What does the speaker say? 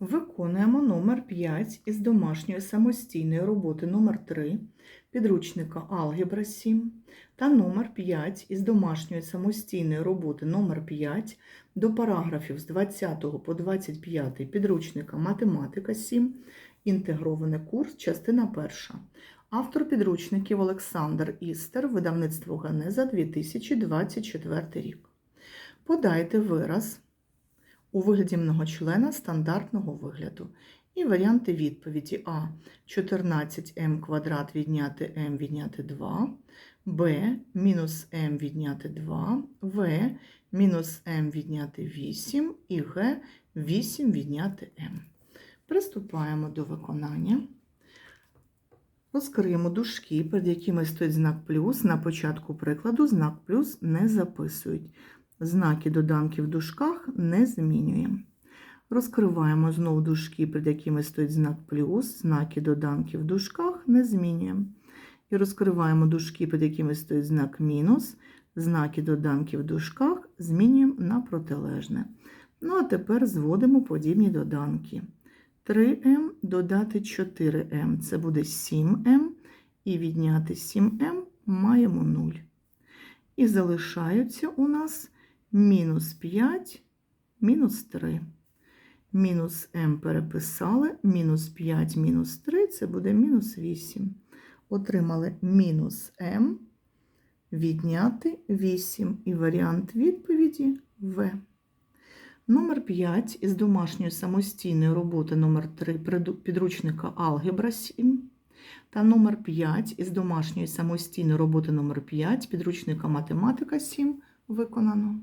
Виконуємо номер 5 із домашньої самостійної роботи номер 3 підручника Алгебра 7 та номер 5 із домашньої самостійної роботи номер 5 до параграфів з 20 по 25 підручника Математика 7, інтегрований курс, частина 1. Автор підручників Олександр Істер, видавництво Генеза 2024 рік. Подайте вираз у вигляді многочлена стандартного вигляду. І варіанти відповіді А. 14m квадрат відняти m відняти 2, Б. Мінус m відняти 2, В. Мінус m відняти 8 і Г. 8 відняти m. Приступаємо до виконання. Розкриємо дужки, перед якими стоїть знак плюс. На початку прикладу знак плюс не записують. Знаки доданки в дужках не змінюємо. Розкриваємо знову дужки, перед якими стоїть знак плюс, знаки доданки в дужках не змінюємо. І розкриваємо дужки, перед якими стоїть знак мінус, знаки доданки в дужках змінюємо на протилежне. Ну, а тепер зводимо подібні доданки. 3m додати 4m це буде 7m, і відняти 7m маємо 0. І залишаються у нас мінус 5, мінус 3. Мінус m переписали, мінус 5, мінус 3 це буде мінус 8. Отримали мінус m, відняти 8. І варіант відповіді В. Номер 5 із домашньої самостійної роботи номер 3 підручника Алгебра 7 та номер 5 із домашньої самостійної роботи номер 5 підручника Математика 7 виконано.